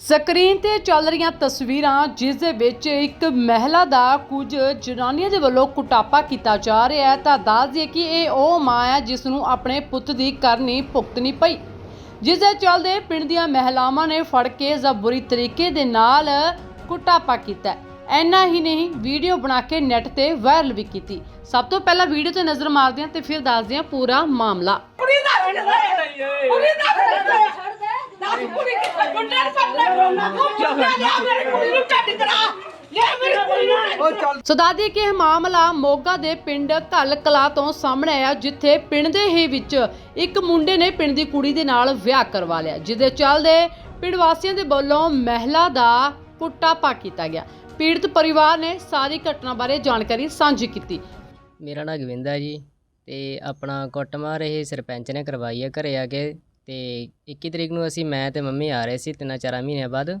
Screen ਤੇ ਚੱਲ ਰਹੀਆਂ ਤਸਵੀਰਾਂ, ਜਿਸ ਦੇ ਵਿੱਚ ਇੱਕ ਮਹਿਲਾ ਦਾ ਕੁਝ ਜਨਾਨੀਆਂ ਦੇ ਵੱਲੋਂ ਕੁਟਾਪਾ ਕੀਤਾ ਜਾ ਰਿਹਾ ਹੈ, ਤਾਂ ਦੱਸ ਦਈਏ ਕਿ ਇਹ ਉਹ ਮਾਂ ਹੈ, ਜਿਸ ਨੂੰ ਆਪਣੇ ਪੁੱਤ ਦੀ ਕਰਨੀ ਭੁਗਤਣੀ ਪਈ। ਜਿਸ ਦੇ ਚੱਲਦੇ ਪਿੰਡ ਦੀਆਂ ਮਹਿਲਾਵਾਂ ਨੇ ਫੜ ਕੇ ਇਸ ਬੁਰੀ ਤਰੀਕੇ ਦੇ ਨਾਲ ਕੁਟਾਪਾ ਕੀਤਾ ਹੈ। ਇੰਨਾ ਹੀ ਨਹੀਂ, ਵੀਡੀਓ ਬਣਾ ਕੇ ਨੈਟ ਤੇ ਵਾਇਰਲ ਵੀ ਕੀਤੀ। ਸਭ ਤੋਂ ਪਹਿਲਾਂ ਵੀਡੀਓ ਤੇ ਨਜ਼ਰ ਮਾਰਦੇ ਹਾਂ ਤੇ ਫਿਰ ਦੱਸਦੇ ਹਾਂ ਪੂਰਾ ਮਾਮਲਾ। ਕੁੜੀ ਦਾ ਕੁੜੀ ਦਾ ਕੁੜੀ ਕਿੱਥੇ ਛੱਡ ਕਰਾ ਸੋ ਦੱਸਦੀ ਕਿ ਇਹ ਮਾਮਲਾ ਮੋਗਾ ਦੇ ਪਿੰਡ ਘੱਲ ਕਲਾ ਤੋਂ ਸਾਹਮਣੇ ਆਇਆ, ਜਿੱਥੇ ਪਿੰਡ ਦੇ ਹੀ ਵਿੱਚ ਇੱਕ ਮੁੰਡੇ ਨੇ ਪਿੰਡ ਦੀ ਕੁੜੀ ਦੇ ਨਾਲ ਵਿਆਹ ਕਰਵਾ ਲਿਆ, ਜਿਹਦੇ ਚੱਲਦੇ ਪਿੰਡ ਵਾਸੀਆਂ ਦੇ ਵੱਲੋਂ ਮਹਿਲਾ ਦਾ ਕੁੱਟਾਪਾ ਕੀਤਾ ਗਿਆ। ਪੀੜਤ ਪਰਿਵਾਰ ਨੇ ਸਾਰੀ ਘਟਨਾ ਬਾਰੇ ਜਾਣਕਾਰੀ ਸਾਂਝੀ ਕੀਤੀ। ਮੇਰਾ ਨਾਂ ਗਵਿੰਦਾ ਜੀ ਤੇ ਆਪਣਾ ਕੁੱਟਮਾਰ ਇਹ ਸਰਪੰਚ ਨੇ ਕਰਵਾਈ ਹੈ ਘਰੇ ਆ ਕੇ। ਤੇ 21 ਤਰੀਕ ਨੂੰ ਅਸੀਂ ਮੈਂ ਤੇ ਮੰਮੀ ਆ ਰਹੇ ਸੀ ਤਿੰਨਾਂ ਚਾਰਾਂ ਮਹੀਨਿਆਂ ਬਾਅਦ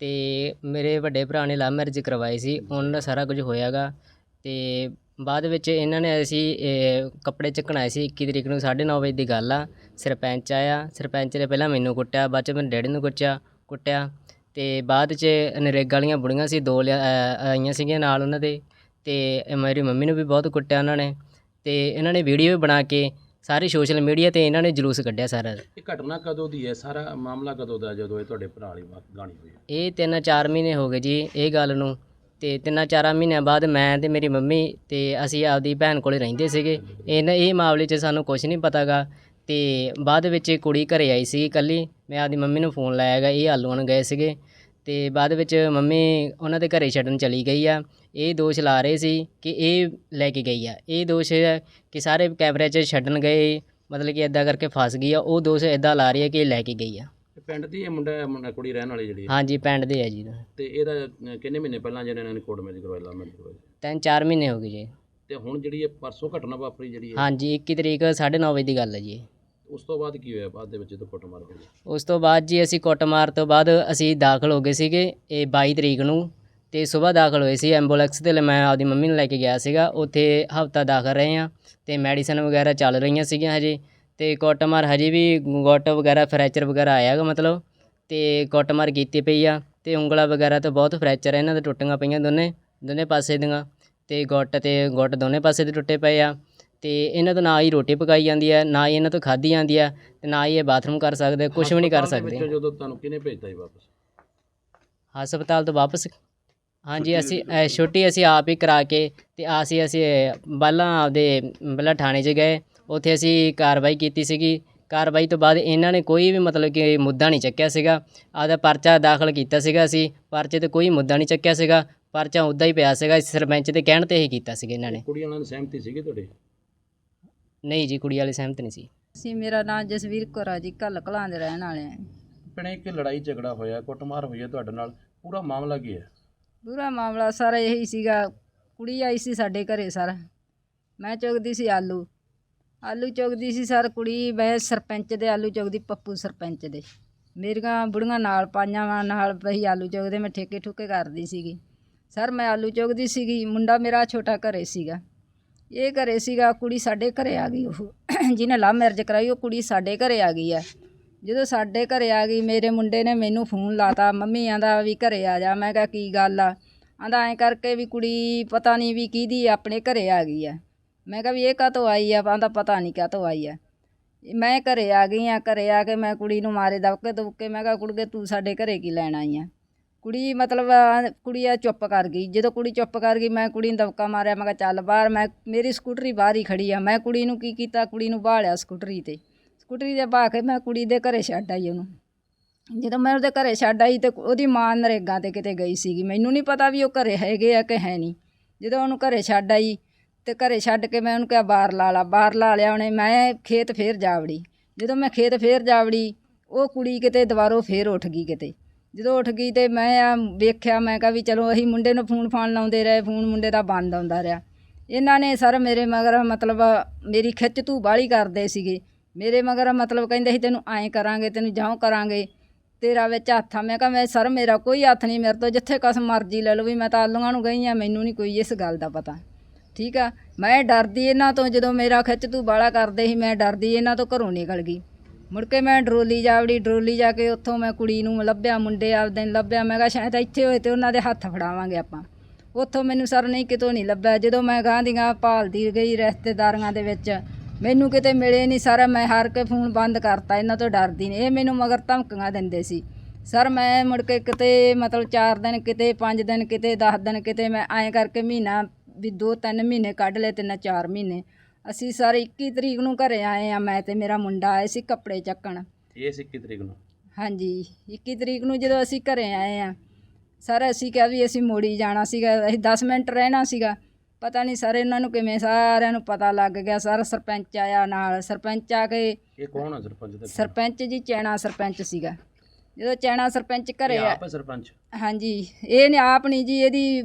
ਤੇ ਮੇਰੇ ਵੱਡੇ ਭਰਾ ਨੇ ਲਵ ਮੈਰਿਜ ਕਰਵਾਈ ਸੀ ਉਹਨਾਂ ਦਾ ਸਾਰਾ ਕੁਝ ਹੋਇਆਗਾ ਤੇ ਬਾਅਦ ਵਿੱਚ ਇਹਨਾਂ ਨੇ ਅਸੀਂ ਕੱਪੜੇ ਚੱਕਣ ਆਏ ਸੀ 21 ਤਰੀਕ ਨੂੰ 9:30 ਵਜੇ ਦੀ ਗੱਲ ਆ ਸਰਪੰਚ ਆਇਆ ਸਰਪੰਚ ਨੇ ਪਹਿਲਾਂ ਮੈਨੂੰ ਕੁੱਟਿਆ ਬਾਅਦ ਚ ਮੇਰੇ ਡੈਡੀ ਨੂੰ ਕੁੱਟਿਆ ਕੁੱਟਿਆ ਤੇ ਬਾਅਦ ਚ ਨਰੇਗਾ ਵਾਲੀਆਂ ਬੁੜੀਆਂ ਸੀ ਦੋ ਆਈਆਂ ਸੀਗੀਆਂ ਨਾਲ ਉਹਨਾਂ ਦੇ ਤੇ ਮੇਰੀ ਮੰਮੀ ਨੂੰ ਵੀ ਬਹੁਤ ਕੁੱਟਿਆ ਉਹਨਾਂ ਨੇ ਤੇ ਇਹਨਾਂ ਨੇ ਵੀਡੀਓ ਵੀ ਬਣਾ ਕੇ ਸਾਰੇ ਸੋਸ਼ਲ ਮੀਡੀਆ ਤੇ ਇਹਨਾਂ ਨੇ ਜਲੂਸ ਕੱਢਿਆ ਸਾਰਾ। ਇਹ ਘਟਨਾ ਕਦੋਂ ਦੀ ਹੈ? ਸਾਰਾ ਮਾਮਲਾ ਕਦੋਂ ਦਾ ਜਦੋਂ ਇਹ ਤੁਹਾਡੇ ਭਰਾ ਵਾਲੀ ਵਾ- ਗਾਣੀ ਹੋਈ ਹੈ? ਇਹ ਤਿੰਨ ਚਾਰ ਮਹੀਨੇ ਹੋ ਗਏ ਜੀ ਇਹ ਗੱਲ ਨੂੰ ਤੇ ਤਿੰਨਾਂ ਚਾਰਾਂ ਮਹੀਨਿਆਂ ਬਾਅਦ ਮੈਂ ਤੇ ਮੇਰੀ ਮੰਮੀ ਤੇ ਅਸੀਂ ਆਪਦੀ ਭੈਣ ਕੋਲੇ ਰਹਿੰਦੇ ਸੀਗੇ। ਇਹਨਾਂ ਇਹ ਮਾਮਲੇ 'ਚ ਸਾਨੂੰ ਕੁਝ ਨਹੀਂ ਪਤਾਗਾ ਤੇ ਬਾਅਦ ਵਿੱਚ ਇਹ ਕੁੜੀ ਘਰੇ ਆਈ ਸੀ ਇਕੱਲੀ। ਮੈਂ ਆਪਦੀ ਮੰਮੀ ਨੂੰ ਫੋਨ ਲਾਇਆਗਾ ਇਹ ਆਲੂਆਂ ਨੂੰ ਗਏ ਸੀਗੇ ਤੇ ਬਾਅਦ ਵਿੱਚ ਮੰਮੀ ਉਹਨਾਂ ਦੇ ਘਰੇ ਛੱਡਣ ਚਲੀ ਗਈ ਆ। ਇਹ ਦੋਸ਼ ਲਾ ਰਹੇ ਸੀ ਕਿ ਇਹ ਲੈ ਕੇ ਗਈ ਆ। ਇਹ ਦੋਸ਼ ਹੈ ਕਿ ਸਾਰੇ ਕੈਮਰੇ 'ਚ ਛੱਡਣ ਗਏ ਮਤਲਬ ਕਿ ਇਦਾਂ ਕਰਕੇ ਫਸ ਗਈ ਆ। ਉਹ ਦੋਸ਼ ਇਦਾਂ ਲਾ ਰਹੀ ਹੈ ਕਿ ਇਹ ਲੈ ਕੇ ਗਈ ਆ। ਪਿੰਡ ਦੀ ਇਹ ਮੁੰਡਾ ਮੁੰਡਾ ਕੁੜੀ ਰਹਿਣ ਵਾਲੀ ਜਿਹੜੀ ਹੈ। ਹਾਂਜੀ ਪਿੰਡ ਦੇ ਆ ਜੀ। ਤੇ ਇਹਦਾ ਕਿੰਨੇ ਮਹੀਨੇ ਪਹਿਲਾਂ ਜਿਹਨਾਂ ਨੇ ਕੋਰਟ ਮੈਰਿਜ ਕਰਵਾਇਆ ਲਾ ਮੈਰਿਜ ਕਰਵਾਇਆ ਤਿੰਨ ਚਾਰ ਮਹੀਨੇ ਹੋ ਗਏ ਜੀ। ਤੇ ਹੁਣ ਜਿਹੜੀ ਇਹ ਪਰਸੋਂ ਘਟਨਾ ਵਾਪਰੀ ਜਿਹੜੀ ਹੈ ਹਾਂਜੀ 21 ਤਰੀਕ 9:30 ਵਜੇ ਦੀ ਗੱਲ ਹੈ ਜੀ। ਉਸ ਤੋਂ ਬਾਅਦ ਕੀ ਹੋਇਆ? ਬਾਅਦ ਦੇ ਵਿੱਚ ਜਦੋਂ ਕੁੱਟ ਮਾਰ ਹੋਈ? ਉਸ ਤੋਂ ਬਾਅਦ ਜੀ ਅਸੀਂ ਕੁੱਟਮਾਰ ਤੋਂ ਬਾਅਦ ਅਸੀਂ ਦਾਖਲ ਹੋ ਗਏ ਸੀਗੇ ਇਹ 22 ਤਰੀਕ ਨੂੰ। ਤੇ ਸਵੇਰ ਦਾਖਲ ਹੋਏ ਸੀ ਐਂਬੂਲੈਂਸ ਤੇ ਮੈਂ ਆਪਦੀ ਮੰਮੀ ਨੂੰ ਲੈ ਕੇ ਗਿਆ ਸੀਗਾ। ਉੱਥੇ ਹਫਤਾ ਦਾਖਲ ਰਹੇ ਆ ਤੇ ਮੈਡੀਸਨ ਵਗੈਰਾ ਚੱਲ ਰਹੀਆਂ ਸੀਗੀਆਂ ਹਜੇ। ਤੇ ਕੁੱਟਮਾਰ ਹਜੇ ਵੀ ਗੁੱਟ ਵਗੈਰਾ ਫ੍ਰੈਕਚਰ ਵਗੈਰਾ ਆਇਆਗਾ ਮਤਲਬ। ਤੇ ਕੁੱਟਮਾਰ ਕੀਤੀ ਪਈ ਆ ਤੇ ਉਂਗਲਾਂ ਵਗੈਰਾ ਤੋਂ ਬਹੁਤ ਫ੍ਰੈਕਚਰ ਇਹਨਾਂ ਦੇ ਟੁੱਟੀਆਂ ਪਈਆਂ ਦੋਨੇ ਦੋਨੇ ਪਾਸੇ ਦੀਆਂ। ਤੇ ਗੁੱਟ ਤੇ ਗੁੱਟ ਦੋਨੇ ਪਾਸੇ ਦੇ ਟੁੱਟੇ ਪਏ ਆ। ਤੇ ਇਹਨਾਂ ਤੋਂ ਨਾ ਹੀ ਰੋਟੀ ਪਕਾਈ ਜਾਂਦੀ ਹੈ ਨਾ ਹੀ ਇਹਨਾਂ ਤੋਂ ਖਾਧੀ ਜਾਂਦੀ ਹੈ ਤੇ ਨਾ ਹੀ ਇਹ ਬਾਥਰੂਮ ਕਰ ਸਕਦੇ ਕੁਝ ਵੀ ਨਹੀਂ ਕਰ ਹਸਪਤਾਲ ਦੇ ਸਕਦੇ। ਵਿੱਚੋਂ ਜਦੋਂ ਤੁਹਾਨੂੰ ਕਿਹਨੇ ਭੇਜਤਾ ਜੀ ਵਾਪਸ? ਹਸਪਤਾਲ ਤੋਂ ਵਾਪਸ ਹਾਂਜੀ ਅਸੀਂ ਅ, ਛੁੱਟੀ ਅਸੀਂ ਆਪ ਹੀ ਕਰਾ ਕੇ ਤੇ ਅਸੀਂ ਅਸੀਂ ਪਹਿਲਾਂ ਆਪਦੇ ਪਹਿਲਾਂ ਥਾਣੇ 'ਚ ਗਏ। ਉੱਥੇ ਅਸੀਂ ਕਾਰਵਾਈ ਕੀਤੀ ਸੀਗੀ। ਕਾਰਵਾਈ ਤੋਂ ਬਾਅਦ ਇਹਨਾਂ ਨੇ ਕੋਈ ਵੀ ਮਤਲਬ ਕਿ ਮੁੱਦਾ ਨਹੀਂ ਚੱਕਿਆ ਸੀਗਾ। ਆਪਦਾ ਪਰਚਾ ਦਾਖਲ ਕੀਤਾ ਸੀਗਾ ਅਸੀਂ। ਪਰਚੇ ਤੇ ਕੋਈ ਮੁੱਦਾ ਨਹੀਂ ਚੱਕਿਆ ਸੀਗਾ। ਪਰਚਾ ਉੱਦਾਂ ਹੀ ਪਿਆ ਸੀਗਾ। ਸਰਪੰਚ ਦੇ ਕਹਿਣ ਤੇ ਹੀ ਕੀਤਾ ਸੀਗਾ ਇਹਨਾਂ ਨੇ। ਕੁੜੀ ਵਾਲਿਆਂ ਦੀ ਸਹਿਮਤੀ ਸੀਗੀ ਤੁਹਾਡੇ? ਨਹੀਂ ਜੀ ਕੁੜੀ ਵਾਲੇ ਸਹਿਮਤ ਨਹੀਂ ਸੀ। ਅਸੀਂ ਮੇਰਾ ਨਾਮ ਜਸਵੀਰ ਕੌਰ ਆ ਜੀ। ਕੱਲ ਕਲਾਂ ਦੇ ਰਹਿਣ ਵਾਲੇ ਆ। ਭੈਣੇ ਇੱਕ ਲੜਾਈ ਝਗੜਾ ਹੋਇਆ ਕੁੱਟਮਾਰ ਹੋਈ ਹੈ ਤੁਹਾਡੇ ਨਾਲ। ਪੂਰਾ ਮਾਮਲਾ ਕੀ ਹੈ? ਪੂਰਾ ਮਾਮਲਾ ਸਾਰਾ ਇਹੀ ਸੀਗਾ। ਕੁੜੀ ਆਈ ਸੀ ਸਾਡੇ ਘਰੇ ਸਰ। ਮੈਂ ਚੁਗਦੀ ਸੀ ਆਲੂ। ਆਲੂ ਚੁਗਦੀ ਸੀ ਸਰ, ਕੁੜੀ ਮੈਂ ਸਰਪੰਚ ਦੇ, ਆਲੂ ਚੁਗਦੀ ਪੱਪੂ ਸਰਪੰਚ ਦੇ। ਮੇਰੀਆਂ ਬੁੜੀਆਂ ਨਾਲ, ਪਾਈਆਂ ਵਾਂ ਨਾਲ ਵਹੀ ਆਲੂ ਚੁਗਦੇ, ਮੈਂ ਠੇਕੇ ਠੁਕੇ ਕਰਦੀ ਸੀਗੀ। ਸਰ, ਮੈਂ ਆਲੂ ਚੁਗਦੀ ਸੀਗੀ, ਮੁੰਡਾ ਮੇਰਾ ਛੋਟਾ ਘਰੇ ਸੀਗਾ। ਇਹ ਘਰੇ ਸੀਗਾ, ਕੁੜੀ ਸਾਡੇ ਘਰੇ ਆ ਗਈ ਉਹ। ਜਿਹਨੇ ਲਵ ਮੈਰਿਜ ਕਰਾਈ, ਉਹ ਕੁੜੀ ਸਾਡੇ ਘਰੇ ਆ ਗਈ ਆ ਜਦੋਂ ਸਾਡੇ ਘਰੇ ਆ ਗਈ, ਮੇਰੇ ਮੁੰਡੇ ਨੇ ਮੈਨੂੰ ਫੋਨ ਲਾਤਾ, ਮੰਮੀ ਆਂਦਾ ਵੀ ਘਰੇ ਆ ਜਾ। ਮੈਂ ਕਿਹਾ, ਕੀ ਗੱਲ ਆ? ਆਂਦਾ ਐਂ ਕਰਕੇ ਵੀ ਕੁੜੀ ਪਤਾ ਨਹੀਂ ਵੀ ਕਿਹਦੀ ਆਪਣੇ ਘਰੇ ਆ ਗਈ ਆ। ਮੈਂ ਕਿਹਾ, ਵੀ ਇਹ ਕਾਹਤੋਂ ਆਈ ਆ? ਆਂਦਾ ਪਤਾ ਨਹੀਂ ਕਾਹਤੋਂ ਆਈ ਆ। ਮੈਂ ਘਰੇ ਆ ਗਈ ਆ, ਘਰੇ ਆ ਕੇ ਮੈਂ ਕੁੜੀ ਨੂੰ ਮਾਰੇ ਦਬਕੇ ਦੁਬਕੇ, ਮੈਂ ਕਿਹਾ, ਕੁੜਗੇ, ਤੂੰ ਸਾਡੇ ਘਰੇ ਕੀ ਲੈਣ ਆਈ ਆ? ਕੁੜੀ ਮਤਲਬ ਕੁੜੀ ਆ ਚੁੱਪ ਕਰ ਗਈ। ਜਦੋਂ ਕੁੜੀ ਚੁੱਪ ਕਰ ਗਈ, ਮੈਂ ਕੁੜੀ ਨੂੰ ਦਬਕਾ ਮਾਰਿਆ। ਮੈਂ ਕਿਹਾ, ਚੱਲ ਬਾਹਰ, ਮੈਂ, ਮੇਰੀ ਸਕੂਟਰੀ ਬਾਹਰ ਹੀ ਖੜੀ ਆ। ਮੈਂ ਕੁੜੀ ਨੂੰ ਕੀ ਕੀਤਾ? ਕੁੜੀ ਨੂੰ ਬਾਹਲਿਆ ਸਕੂਟਰੀ ਤੇ। ਸਕੂਟਰੀ ਦੇ ਪਾ ਕੇ ਮੈਂ ਕੁੜੀ ਦੇ ਘਰੇ ਛੱਡ ਆਈ ਉਹਨੂੰ। ਜਦੋਂ ਮੈਂ ਉਹਦੇ ਘਰੇ ਛੱਡ ਆਈ ਤੇ ਉਹਦੀ ਮਾਂ ਨਰੇਗਾ ਤੇ ਕਿਤੇ ਗਈ ਸੀਗੀ। ਮੈਨੂੰ ਨਹੀਂ ਪਤਾ ਵੀ ਉਹ ਘਰੇ ਹੈਗੇ ਆ ਕਿ ਹੈ ਨਹੀਂ ਜਦੋਂ ਉਹਨੂੰ ਘਰੇ ਛੱਡ ਆਈ ਤੇ ਘਰੇ ਛੱਡ ਕੇ ਮੈਂ ਉਹਨੂੰ ਕਿਹਾ, ਬਾਹਰ ਲਾ ਲਾ, ਬਾਹਰ ਲਾ ਲਿਆ ਉਹਨੇ, ਮੈਂ ਖੇਤ ਫੇਰ ਜਾਵੜੀ। ਜਦੋਂ ਮੈਂ ਖੇਤ ਫੇਰ ਜਾਵੜੀ, ਉਹ ਕੁੜੀ ਕਿਤੇ ਦੁਬਾਰੋਂ ਫੇਰ ਉੱਠ ਗਈ ਕਿਤੇ। ਜਦੋਂ ਉੱਠ ਗਈ ਤੇ ਮੈਂ ਆ ਵੇਖਿਆ, ਮੈਂ ਕਿਹਾ ਵੀ ਚਲੋ ਅਸੀਂ ਮੁੰਡੇ ਨੂੰ ਫੋਨ ਫਾਨ ਲਾਉਂਦੇ ਰਹੇ, ਫੋਨ ਮੁੰਡੇ ਦਾ ਬੰਦ ਆਉਂਦਾ ਰਿਹਾ। ਇਹਨਾਂ ਨੇ ਸਰ ਮੇਰੇ ਮਗਰ ਮਤਲਬ ਮੇਰੀ ਖਿੱਚ ਧੂ ਬਾਹਲੀ ਕਰਦੇ ਸੀਗੇ। ਮੇਰੇ ਮਗਰ ਮਤਲਬ ਕਹਿੰਦੇ ਸੀ, ਤੈਨੂੰ ਐਂ ਕਰਾਂਗੇ, ਤੈਨੂੰ ਜਾਉ ਕਰਾਂਗੇ। ਤੇਰਾ ਵਿੱਚ ਹੱਥ ਆ। ਮੈਂ ਕਿਹਾ, ਮੈਂ ਸਰ, ਮੇਰਾ ਕੋਈ ਹੱਥ ਨਹੀਂ, ਮੇਰੇ ਤੋਂ ਜਿੱਥੇ ਕਸ ਮਰਜ਼ੀ ਲੈ ਲਓ ਵੀ ਮੈਂ ਤਾਂ ਆਲੂਆਂ ਨੂੰ ਗਈ ਆ, ਮੈਨੂੰ ਨਹੀਂ ਕੋਈ ਇਸ ਗੱਲ ਦਾ ਪਤਾ। ਠੀਕ ਆ? ਮੈਂ ਡਰਦੀ ਇਹਨਾਂ ਤੋਂ ਜਦੋਂ ਮੇਰਾ ਖਿੱਚ ਤੂੰ ਬਾਲਾ ਕਰਦੇ ਸੀ, ਮੈਂ ਡਰਦੀ ਇਹਨਾਂ ਤੋਂ ਘਰੋਂ ਨਿਕਲ ਗਈ। ਮੁੜ ਕੇ ਮੈਂ ਡਰੋਲੀ ਜਾ ਵੜੀ ਡਰੋਲੀ ਜਾ ਕੇ ਉੱਥੋਂ ਮੈਂ ਕੁੜੀ ਨੂੰ ਲੱਭਿਆ, ਮੁੰਡੇ ਆਪਦੇ ਨੂੰ ਲੱਭਿਆ। ਮੈਂ ਕਿਹਾ, ਸ਼ਾਇਦ ਇੱਥੇ ਹੋਏ ਤੇ ਉਹਨਾਂ ਦੇ ਹੱਥ ਫੜਾਵਾਂਗੇ ਆਪਾਂ। ਉੱਥੋਂ ਮੈਨੂੰ ਸਰ ਨਹੀਂ ਕਿਤੋਂ ਨਹੀਂ ਲੱਭਿਆ। ਜਦੋਂ ਮੈਂ ਗਾਂ ਦੀ ਗਾਂ ਭਾਲਦੀ ਗਈ ਰਿਸ਼ਤੇਦਾਰੀਆਂ ਦੇ ਵਿੱਚ ਮੈਨੂੰ ਕਿਤੇ ਮਿਲੇ ਨਹੀਂ ਸਰ ਮੈਂ ਹਾਰ ਕੇ ਫੋਨ ਬੰਦ ਕਰਤਾ ਇਹਨਾਂ ਤੋਂ ਡਰਦੀ ਨੇ ਇਹ ਮੈਨੂੰ ਮਗਰ ਧਮਕੀਆਂ ਦਿੰਦੇ ਸੀ। ਸਰ ਮੈਂ ਮੁੜ ਕੇ ਕਿਤੇ ਮਤਲਬ 4 ਦਿਨ ਕਿਤੇ 5 ਦਿਨ ਕਿਤੇ 10 ਦਿਨ ਕਿਤੇ ਮੈਂ ਐਂ ਕਰਕੇ ਮਹੀਨਾ ਵੀ 2-3 ਮਹੀਨੇ ਕੱਢ ਲਏ ਤਿੰਨ 4 ਮਹੀਨੇ। ਅਸੀਂ ਸਰ 21 ਤਰੀਕ ਨੂੰ ਘਰੇ ਆਏ ਆ ਮੈਂ ਤੇ ਮੇਰਾ ਮੁੰਡਾ ਆਏ ਸੀ ਕੱਪੜੇ ਚੱਕਣ। ਇਹ ਸੀ 21 ਤਰੀਕ ਨੂੰ? ਹਾਂਜੀ 21 ਤਰੀਕ ਨੂੰ ਜਦੋਂ ਅਸੀਂ ਘਰੇ ਆਏ ਆ। ਸਰ ਅਸੀਂ ਕਿਹਾ ਵੀ ਅਸੀਂ ਮੋੜੀ ਜਾਣਾ ਸੀਗਾ ਅਸੀਂ 10 ਮਿੰਟ ਰਹਿਣਾ ਸੀਗਾ। ਪਤਾ ਨਹੀਂ ਸਰ ਇਹਨਾਂ ਨੂੰ ਕਿਵੇਂ ਸਾਰਿਆਂ ਨੂੰ ਪਤਾ ਲੱਗ ਗਿਆ ਸਰ ਸਰਪੰਚ ਆਇਆ ਨਾਲ ਸਰਪੰਚ ਆ ਕੇ ਇਹ ਕੌਣ ਹੈ ਸਰਪੰਚ ਦੇ? ਸਰਪੰਚ ਜੀ ਚੈਣਾ ਸਰਪੰਚ ਸੀਗਾ। ਜਦੋਂ ਚੈਣਾ ਸਰਪੰਚ ਘਰੇ ਆ ਆਪ ਸਰਪੰਚ? ਹਾਂਜੀ ਇਹ ਨੇ ਆਪ ਨਹੀਂ ਜੀ ਇਹਦੀ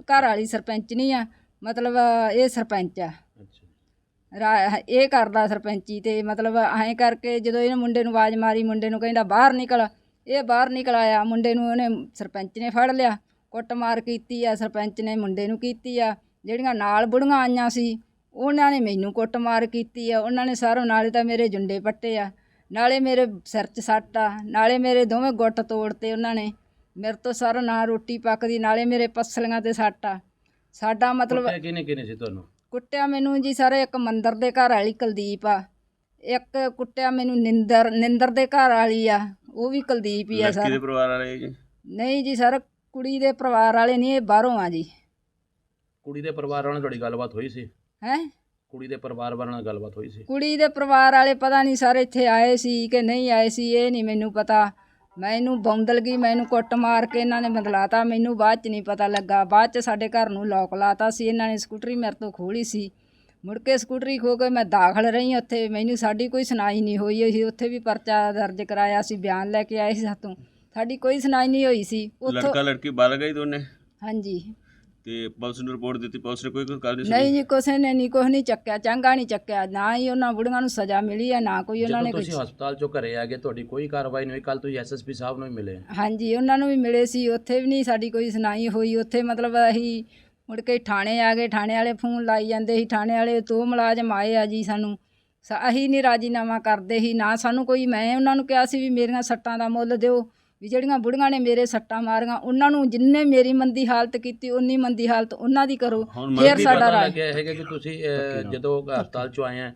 ਘਰ ਵਾਲੀ ਸਰਪੰਚ ਨਹੀਂ ਆ ਮਤਲਬ ਇਹ ਸਰਪੰਚ ਆ। ਅੱਛਾ। ਰਾ- ਇਹ ਕਰਦਾ ਸਰਪੰਚੀ ਤੇ ਮਤਲਬ ਐਂ ਕਰਕੇ ਜਦੋਂ ਇਹਨੇ ਮੁੰਡੇ ਨੂੰ ਆਵਾਜ਼ ਮਾਰੀ ਮੁੰਡੇ ਨੂੰ ਕਹਿੰਦਾ ਬਾਹਰ ਨਿਕਲ। ਇਹ ਬਾਹਰ ਨਿਕਲ ਆਇਆ ਮੁੰਡੇ ਨੂੰ ਉਹਨੇ ਸਰਪੰਚ ਨੇ ਫੜ ਲਿਆ ਕੁੱਟਮਾਰ ਕੀਤੀ ਆ ਸਰਪੰਚ ਨੇ ਮੁੰਡੇ ਨੂੰ ਕੀਤੀ ਆ। ਜਿਹੜੀਆਂ ਨਾਲ ਬੁੜੀਆਂ ਆਈਆਂ ਸੀ ਉਹਨਾਂ ਨੇ ਮੈਨੂੰ ਕੁੱਟਮਾਰ ਕੀਤੀ ਆ। ਉਹਨਾਂ ਨੇ ਸਾਰੋਂ ਨਾਲੇ ਤਾਂ ਮੇਰੇ ਜੁੰਡੇ ਪੱਟੇ ਆ। ਨਾਲੇ ਮੇਰੇ ਸਿਰ 'ਚ ਸੱਟ ਆ। ਨਾਲੇ ਮੇਰੇ ਦੋਵੇਂ ਗੁੱਟ ਤੋੜਤੇ ਉਹਨਾਂ ਨੇ। ਮੇਰੇ ਤੋਂ ਸਾਰਾ ਨਾ ਰੋਟੀ ਪੱਕਦੀ ਨਾਲੇ ਮੇਰੇ ਪਸਲੀਆਂ ਤੇ ਸੱਟ ਆ। ਸਾਡਾ ਮਤਲਬ ਕੁੱਟਿਆ ਕਿਹਨੇ ਕਿਹਨੇ ਸੀ ਤੁਹਾਨੂੰ? ਕੁੱਟਿਆ ਮੈਨੂੰ ਜੀ ਸਾਰੇ ਇੱਕ ਮੰਦਰ ਦੇ ਘਰ ਵਾਲੀ ਕੁਲਦੀਪ ਆ। ਇੱਕ ਕੁੱਟਿਆ ਮੈਨੂੰ ਨਿੰਦਰ ਨਿੰਦਰ ਦੇ ਘਰ ਵਾਲੀ ਆ। ਉਹ ਵੀ ਕੁਲਦੀਪ ਹੀ ਆ ਸਰ। ਪਰਿਵਾਰ ਵਾਲੇ ਜੀ? ਨਹੀਂ ਜੀ ਸਰ ਕੁੜੀ ਦੇ ਪਰਿਵਾਰ ਵਾਲੇ ਨਹੀਂ ਇਹ ਬਾਹਰੋਂ ਆ ਜੀ। ਕੁੜੀ ਦੇ ਪਰਿਵਾਰ ਨਾਲ ਤੁਹਾਡੀ ਗੱਲਬਾਤ ਹੋਈ ਸੀ? ਹੈ? ਕੁੜੀ ਦੇ ਪਰਿਵਾਰ ਵਾਲਿਆਂ ਨਾਲ ਗੱਲਬਾਤ ਹੋਈ ਸੀ? ਕੁੜੀ ਦੇ ਪਰਿਵਾਰ ਵਾਲੇ ਪਤਾ ਨਹੀਂ ਸਰ ਇੱਥੇ ਆਏ ਸੀ ਕਿ ਨਹੀਂ ਆਏ ਸੀ ਇਹ ਨਹੀਂ ਮੈਨੂੰ ਪਤਾ। ਮੈਨੂੰ ਬੌਂਦਲ ਗਈ ਮੈਨੂੰ ਕੁੱਟ ਮਾਰ ਕੇ ਇਹਨਾਂ ਨੇ ਬਦਲਾਤਾ। ਮੈਨੂੰ ਬਾਅਦ ਚ ਨਹੀਂ ਪਤਾ ਲੱਗਾ। ਬਾਅਦ ਚ ਸਾਡੇ ਘਰ ਨੂੰ ਲੋਕ ਲਾਤਾ ਸੀ। ਇਹਨਾਂ ਨੇ ਸਕੂਟਰੀ ਮੇਰੇ ਤੋਂ ਖੋਲੀ ਸੀ। ਮੁੜ ਕੇ ਸਕੂਟਰੀ ਖੋ ਕੇ ਮੈਂ ਦਾਖਲ ਰਹੀ ਉੱਥੇ। ਮੈਨੂੰ ਸਾਡੀ ਕੋਈ ਸੁਣਾਈ ਨਹੀਂ ਹੋਈ। ਅਸੀਂ ਉੱਥੇ ਵੀ ਪਰਚਾ ਦਰਜ ਕਰਾਇਆ ਸੀ ਬਿਆਨ ਲੈ ਕੇ ਆਏ ਸੀ ਸਾਤੋਂ। ਸਾਡੀ ਕੋਈ ਸੁਣਾਈ ਨਹੀਂ ਹੋਈ ਸੀ। ਉੱਥੋਂ ਲੜਕਾ ਲੜਕੀ ਬਾਹਰ ਗਈ ਦੋਨੇ? ਹਾਂਜੀ। ਤੇ ਪੁਲਿਸ ਨੂੰ ਰਿਪੋਰਟ ਦਿੱਤੀ ਪੁਲਿਸ ਨੇ ਕੋਈ ਕੋਈ ਕਾਰਜ ਨਹੀਂ ਨਹੀਂ ਜੀ ਕਿਸੇ ਨੇ ਨਹੀਂ ਕੁਛ ਨਹੀਂ ਚੱਕਿਆ ਚੰਗਾ ਨਹੀਂ ਚੱਕਿਆ ਨਾ ਹੀ ਉਹਨਾਂ ਬੁੜੀਆਂ ਨੂੰ ਸਜ਼ਾ ਮਿਲੀ ਹੈ ਨਾ ਕੋਈ ਉਹਨਾਂ ਜਦੋਂ ਨੇ ਕੁਛ ਤੁਸੀਂ ਹਸਪਤਾਲ ਚੋਂ ਘਰੇ ਆ ਗਏ ਤੁਹਾਡੀ ਕੋਈ ਕਾਰਵਾਈ ਨਹੀਂ ਹੋਈ ਕੱਲ ਤੁਸੀਂ ਐਸਐਸਪੀ ਸਾਹਿਬ ਨੂੰ ਹੀ ਮਿਲੇ। ਹਾਂਜੀ ਉਹਨਾਂ ਨੂੰ ਵੀ ਮਿਲੇ ਸੀ ਉੱਥੇ ਵੀ ਨਹੀਂ ਸਾਡੀ ਕੋਈ ਸੁਣਾਈ ਹੋਈ ਉੱਥੇ ਮਤਲਬ ਅਸੀਂ ਮੁੜ ਕੇ ਥਾਣੇ ਆ ਗਏ ਥਾਣੇ ਵਾਲੇ ਫੋਨ ਲਾਈ ਜਾਂਦੇ ਸੀ ਥਾਣੇ ਵਾਲੇ ਦੋ ਮੁਲਾਜ਼ਮ ਆਏ ਆ ਜੀ ਸਾਨੂੰ। ਸ- ਅਸੀਂ ਨਹੀਂ ਰਾਜੀਨਾਮਾ ਕਰਦੇ ਸੀ ਨਾ ਸਾਨੂੰ ਕੋਈ ਮੈਂ ਉਹਨਾਂ ਨੂੰ ਕਿਹਾ ਸੀ ਵੀ ਮੇਰੀਆਂ ਸੱਟਾਂ ਦਾ ਮੁੱਲ ਦਿਓ ਵੀ ਜਿਹੜੀਆਂ ਬੁੜੀਆਂ ਨੇ ਮੇਰੇ ਸੱਟਾਂ ਮਾਰੀਆਂ ਉਹਨਾਂ ਨੂੰ ਜਿੰਨੇ ਮੇਰੀ ਮੰਦੀ ਹਾਲਤ ਕੀਤੀ ਉਨੀ ਮੰਦੀ ਹਾਲਤ ਉਹਨਾਂ ਦੀ ਕਰੋ ਹੁਣ ਫਿਰ ਸਾਡਾ ਰਾਜ। ਲੱਗਿਆ ਹੈਗਾ ਕਿ ਤੁਸੀਂ ਜਦੋਂ ਹਸਪਤਾਲ ਚੋਂ ਆਏ ਆ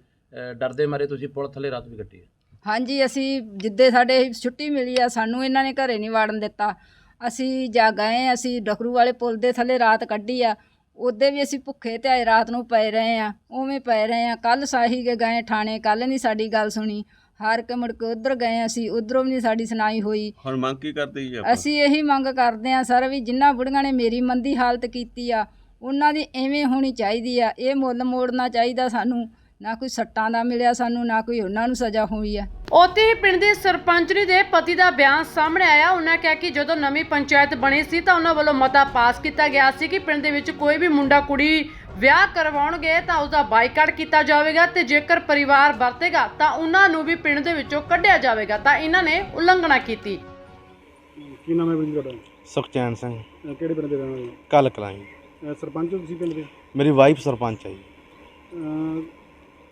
ਡਰਦੇ ਮਾਰੇ ਤੁਸੀਂ ਪੁਲ ਥੱਲੇ ਰਾਤ ਵੀ ਕੱਟੀ ਹਾਂਜੀ ਅਸੀਂ ਜਿੱਦੇ ਸਾਡੇ ਛੁੱਟੀ ਮਿਲੀ ਆ ਸਾਨੂੰ ਇਹਨਾਂ ਨੇ ਘਰੇ ਨਹੀਂ ਵਾੜਨ ਦਿੱਤਾ। ਅਸੀਂ ਜਾ ਗਏ ਅਸੀਂ ਡਕਰੂ ਵਾਲੇ ਪੁਲ ਦੇ ਥੱਲੇ ਰਾਤ ਕੱਢੀ ਆ। ਉਹਦੇ ਵੀ ਅਸੀਂ ਭੁੱਖੇ ਤੇ ਆਏ ਰਾਤ ਨੂੰ ਪਏ ਰਹੇ ਆ ਉਵੇਂ ਪਏ ਰਹੇ ਆ। ਕੱਲ ਸਾਹੀ ਕੇ ਗਏ ਥਾਣੇ ਕੱਲ ਨਹੀਂ ਸਾਡੀ ਗੱਲ ਸੁਣੀ। ਹਾਰ ਕੇ ਮੁੜ ਕੇ ਉਧਰ ਗਏ ਅਸੀਂ ਉਧਰੋਂ ਵੀ ਨਹੀਂ ਸਾਡੀ ਸੁਣਾਈ ਹੋਈ। ਹੁਣ ਮੰਗ ਕੀ ਕਰਦੇ ਜੀ ਆਪਾਂ? ਅਸੀਂ ਇਹੀ ਮੰਗ ਕਰਦੇ ਆ ਸਰ ਵੀ ਜਿਨ੍ਹਾਂ ਬੁੜੀਆਂ ਨੇ ਮੇਰੀ ਮੰਦੀ ਹਾਲਤ ਕੀਤੀ ਆ ਉਹਨਾਂ ਦੀ ਐਵੇਂ ਹੋਣੀ ਚਾਹੀਦੀ ਆ ਇਹ ਮੁੱਲ ਮੋੜਨਾ ਚਾਹੀਦਾ ਸਾਨੂੰ। ਨਾ ਕੋਈ ਸੱਟਾਂ ਦਾ ਮਿਲਿਆ ਸਾਨੂੰ ਨਾ ਕੋਈ ਉਹਨਾਂ ਨੂੰ ਸਜ਼ਾ ਹੋਈ ਆ। ਉੱਥੇ ਹੀ ਪਿੰਡ ਦੇ ਸਰਪੰਚਨੀ ਦੇ ਪਤੀ ਦਾ ਬਿਆਨ ਸਾਹਮਣੇ ਆਇਆ। ਉਹਨਾਂ ਕਿਹਾ ਕਿ ਜਦੋਂ ਨਵੀਂ ਪੰਚਾਇਤ ਬਣੀ ਸੀ ਤਾਂ ਉਹਨਾਂ ਵੱਲੋਂ ਮਤਾ ਪਾਸ ਕੀਤਾ ਗਿਆ ਸੀ ਕਿ ਪਿੰਡ ਦੇ ਵਿੱਚ ਕੋਈ ਵੀ ਮੁੰਡਾ ਕੁੜੀ ਵਿਆਹ ਕਰਵਾਉਣਗੇ ਤਾਂ ਉਸ ਦਾ ਬਾਈਕਾਟ ਕੀਤਾ ਜਾਵੇਗਾ ਤੇ ਜੇਕਰ ਪਰਿਵਾਰ ਵਰਤੇਗਾ ਤਾਂ ਉਹਨਾਂ ਨੂੰ ਵੀ ਪਿੰਡ ਦੇ ਵਿੱਚੋਂ ਕੱਢਿਆ ਜਾਵੇਗਾ ਤਾਂ ਇਹਨਾਂ ਨੇ ਉਲੰਘਣਾ ਕੀਤੀ। ਕੀ ਨਾਮ ਹੈ ਵੀਰ ਜੀ ਤੁਹਾਡਾ? ਸੁਖਚੈਨ ਸਿੰਘ। ਅਹ ਕਿਹੜੇ ਪਿੰਡ ਦੇ ਰਹਿਣ ਵਾਲੇ ਕੱਲ ਕਲਾਈ? ਅਹ ਸਰਪੰਚ ਹੋ ਤੁਸੀਂ ਪਿੰਡ ਦੇ? ਮੇਰੀ ਵਾਈਫ ਸਰਪੰਚ ਹੈ ਜੀ। ਅਹ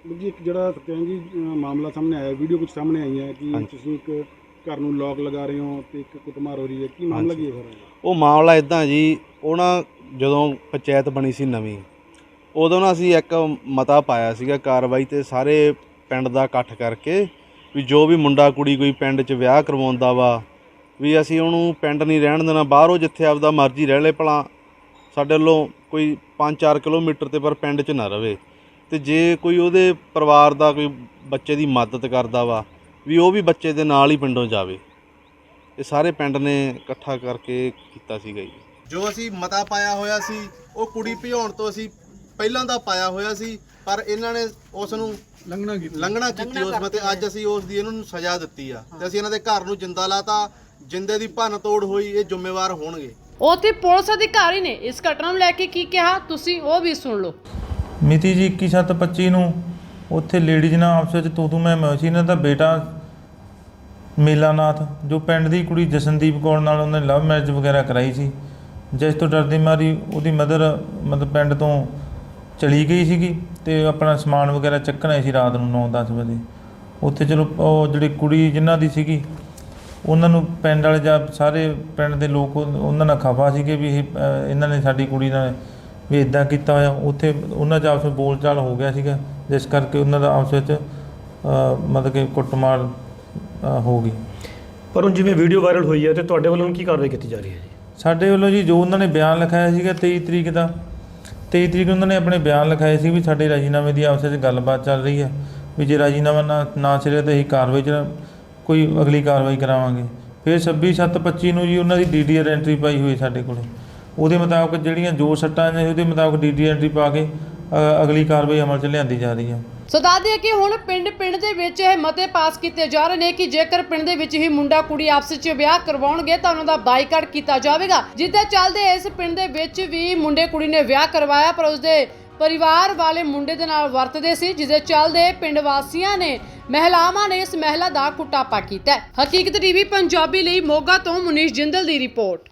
ਵੀਰ ਜੀ ਇੱਕ ਜਿਹੜਾ ਸਤਿਆਨ ਜੀ ਅਹ ਮਾਮਲਾ ਸਾਹਮਣੇ ਆਇਆ ਵੀਡੀਓ ਕੁਝ ਸਾਹਮਣੇ ਆਈ ਹੈ ਕਿ ਹਾਂਜੀ। ਤੁਸੀਂ ਇੱਕ ਘਰ ਨੂੰ ਲੋਕ ਲਗਾ ਰਹੇ ਹੋ ਤੇ ਇੱਕ ਕੁੱਟਮਾਰ ਹੋ ਰਹੀ ਹੈ। ਕੀ ਮਾਮਲਾ। ਕੀ ਹੈ ਸਰ ਉਹ ਮਾਮਲਾ ਇਦਾਂ ਜੀ ਉਹ ਨਾ ਜਦੋਂ ਪੰਚਾਇਤ ਬਣੀ ਸੀ ਨਵੀਂ ਉਦੋਂ ਨਾ ਅਸੀਂ ਇੱਕ ਮਤਾ ਪਾਇਆ ਸੀਗਾ ਕਾਰਵਾਈ ਤੇ ਸਾਰੇ ਪਿੰਡ ਦਾ ਇਕੱਠ ਕਰਕੇ ਵੀ ਜੋ ਵੀ ਮੁੰਡਾ ਕੁੜੀ ਕੋਈ ਪਿੰਡ 'ਚ ਵਿਆਹ ਕਰਵਾਉਂਦਾ ਵਾ, ਵੀ ਅਸੀਂ ਉਹਨੂੰ ਪਿੰਡ ਨਹੀਂ ਰਹਿਣ ਦੇਣਾ, ਬਾਹਰੋਂ ਜਿੱਥੇ ਆਪਦਾ ਮਰਜ਼ੀ ਰਹਿ ਲੈ ਭਲਾ। ਸਾਡੇ ਵੱਲੋਂ ਕੋਈ 5-4 ਕਿਲੋਮੀਟਰ ਤੇ ਪਰ ਪਿੰਡ 'ਚ ਨਾ ਰਵੇ। ਤੇ ਜੇ ਕੋਈ ਉਹਦੇ ਪਰਿਵਾਰ ਦਾ ਕੋਈ ਬੱਚੇ ਦੀ ਮਦਦ ਕਰਦਾ ਵਾ, ਵੀ ਉਹ ਵੀ ਬੱਚੇ ਦੇ ਨਾਲ ਹੀ ਪਿੰਡੋਂ ਜਾਵੇ। ਇਹ ਸਾਰੇ ਪਿੰਡ ਨੇ ਇਕੱਠਾ ਕਰਕੇ ਕੀਤਾ ਸੀਗਾ ਜੀ। ਜੋ ਅਸੀਂ ਮਤਾ ਪਾਇਆ ਹੋਇਆ ਸੀ, ਉਹ ਕੁੜੀ ਭਿਉਣ ਤੋਂ ਅਸੀਂ ਪਹਿਲਾਂ ਦਾ ਪਾਇਆ ਹੋਇਆ ਸੀ ਪਰ ਇਹਨਾਂ ਨੇ ਉਸ ਨੂੰ ਲੰਘਣਾ ਕੀ ਲੰਘਣਾ ਕੀਤੀ ਉਸ ਮਤੇ। ਅੱਜ ਅਸੀਂ ਉਸ ਦੀ ਇਹਨਾਂ ਨੂੰ ਸਜ਼ਾ ਦਿੱਤੀ ਆ। ਤੇ ਅਸੀਂ ਇਹਨਾਂ ਦੇ ਘਰ ਨੂੰ ਜਿੰਦਾ ਲਾਤਾ। ਜਿੰਦੇ ਦੀ ਭੰਨ ਤੋੜ ਹੋਈ ਇਹ ਜ਼ਿੰਮੇਵਾਰ ਹੋਣਗੇ। ਉੱਥੇ ਪੁਲਿਸ ਅਧਿਕਾਰੀ ਨੇ ਇਸ ਘਟਨਾ ਨੂੰ ਲੈ ਕੇ ਕੀ ਕਿਹਾ ਤੁਸੀਂ ਉਹ ਵੀ ਸੁਣ ਲਓ। ਮਿਤੀ ਜੀ 21/7/25 ਨੂੰ ਉੱਥੇ ਲੇਡੀਜ਼ ਨਾਲ ਆਪਸ ਵਿੱਚ ਤੂੰ ਤੂੰ ਮੈਂ ਮੈਂ ਸੀ। ਇਹਨਾਂ ਦਾ ਬੇਟਾ ਮੇਲਾਨਾਥ ਜੋ ਪਿੰਡ ਦੀ ਕੁੜੀ ਜਸਨਦੀਪ ਕੌਰ ਨਾਲ ਉਹਨੇ ਲਵ ਮੈਰਿਜ ਵਗੈਰਾ ਕਰਾਈ ਸੀ। ਜਿਸ ਤੋਂ ਡਰਦੀ ਮਾਰੀ ਉਹਦੀ ਮਦਰ ਮਤਲਬ ਪਿੰਡ ਤੋਂ ਚਲੀ ਗਈ ਸੀਗੀ ਤੇ ਆਪਣਾ ਸਮਾਨ ਵਗੈਰਾ ਚੱਕਣ ਸੀ ਰਾਤ ਨੂੰ 9-10 ਵਜੇ। ਉੱਥੇ ਚਲੋ ਉਹ ਜਿਹੜੀ ਕੁੜੀ ਜਿਨ੍ਹਾਂ ਦੀ ਸੀਗੀ ਉਹਨਾਂ ਨੂੰ ਪਿੰਡ ਵਾਲੇ ਜਾਂ ਸਾਰੇ ਪਿੰਡ ਦੇ ਲੋਕ ਉਹ- ਉਹਨਾਂ ਨਾਲ ਖਫਾ ਸੀਗੇ ਵੀ ਇਹ ਇਹਨਾਂ ਨੇ ਸਾਡੀ ਕੁੜੀ ਨਾਲ ਵੀ ਇਦਾਂ ਕੀਤਾ ਹੋਇਆ। ਉੱਥੇ ਉਹਨਾਂ 'ਚ ਆਪਸ ਵਿੱਚ ਬੋਲਚਾਲ ਹੋ ਗਿਆ ਸੀਗਾ ਜਿਸ ਕਰਕੇ ਉਹਨਾਂ ਦਾ ਆਪਸ ਵਿੱਚ ਮਤਲਬ ਕਿ ਕੁੱਟਮਾਰ ਹੋ ਗਈ। ਪਰ ਹੁਣ ਜਿਵੇਂ ਵੀਡੀਓ ਵਾਇਰਲ ਹੋਈ ਹੈ ਤੇ ਤੁਹਾਡੇ ਵੱਲੋਂ ਕੀ ਕਾਰਵਾਈ ਕੀਤੀ ਜਾ ਰਹੀ ਹੈ ਜੀ? ਸਾਡੇ ਵੱਲੋਂ ਜੀ ਜੋ ਉਹਨਾਂ ਨੇ ਬਿਆਨ ਲਿਖਾਇਆ ਸੀਗਾ 23 ਤਰੀਕ ਦਾ 23 ਤਰੀਕ ਨੂੰ ਉਹਨਾਂ ਨੇ ਆਪਣੇ ਬਿਆਨ ਲਿਖਾਏ ਸੀ ਵੀ ਸਾਡੇ ਰਾਜੀਨਾਮੇ ਦੀ ਆਪਸ ਵਿੱਚ ਗੱਲਬਾਤ ਚੱਲ ਰਹੀ ਹੈ ਵੀ ਜੇ ਰਾਜੀਨਾਮਾ ਨਾ ਨਾ ਸਿਰੇ ਤੇ ਅਸੀਂ ਕਾਰਵਾਈ ਚ ਕੋਈ ਅਗਲੀ ਕਾਰਵਾਈ ਕਰਾਵਾਂਗੇ। ਫਿਰ 26 7 25 ਨੂੰ ਜੀ ਉਹਨਾਂ ਦੀ ਡੀਡੀਆਰ ਐਂਟਰੀ ਪਾਈ ਹੋਈ ਸਾਡੇ ਕੋਲੇ। ਉਹਦੇ ਮੁਤਾਬਕ ਜਿਹੜੀਆਂ ਜੋ ਸੱਟਾਂ ਨੇ ਉਹਦੇ ਮੁਤਾਬਕ ਡੀਡੀਆਰ ਐਂਟਰੀ ਪਾ ਕੇ ਅ, ਅਗਲੀ ਕਾਰਵਾਈ ਅਮਲ ਚ ਲਿਆਂਦੀ ਜਾ ਰਹੀ ਹੈ। ਸੋ ਦੱਸ ਦਈਏ ਕਿ ਹੁਣ ਪਿੰਡ ਪਿੰਡ ਦੇ ਵਿੱਚ ਇਹ ਮਤੇ ਪਾਸ ਕੀਤੇ ਜਾ ਰਹੇ ਨੇ ਕਿ ਜੇਕਰ ਪਿੰਡ ਦੇ ਵਿੱਚ ਹੀ ਮੁੰਡਾ ਕੁੜੀ ਆਪਸ ਵਿੱਚ ਵਿਆਹ ਕਰਵਾਉਣਗੇ ਤਾਂ ਉਹਨਾਂ ਦਾ ਬਾਈਕਾਟ ਕੀਤਾ ਜਾਵੇਗਾ ਜਿੱਦੇ ਚੱਲਦੇ ਇਸ ਪਿੰਡ ਦੇ ਵਿੱਚ ਵੀ ਮੁੰਡੇ ਕੁੜੀ ਨੇ ਵਿਆਹ ਕਰਵਾਇਆ, ਪਰ ਉਸਦੇ ਪਰਿਵਾਰ ਵਾਲੇ ਮੁੰਡੇ ਦੇ ਨਾਲ ਵਰਤਦੇ ਸੀ ਜਿਸਦੇ ਚੱਲਦੇ ਪਿੰਡ ਵਾਸੀਆਂ ਨੇ ਮਹਿਲਾਵਾਂ ਨੇ ਇਸ ਮਹਿਲਾ ਦਾ ਕੁਟਾਪਾ ਕੀਤਾ ਹੈ। ਹਕੀਕਤ ਟੀਵੀ ਪੰਜਾਬੀ ਲਈ ਮੋਗਾ ਤੋਂ ਮੁਨੀਸ਼ ਜਿੰਦਲ ਦੀ ਰਿਪੋਰਟ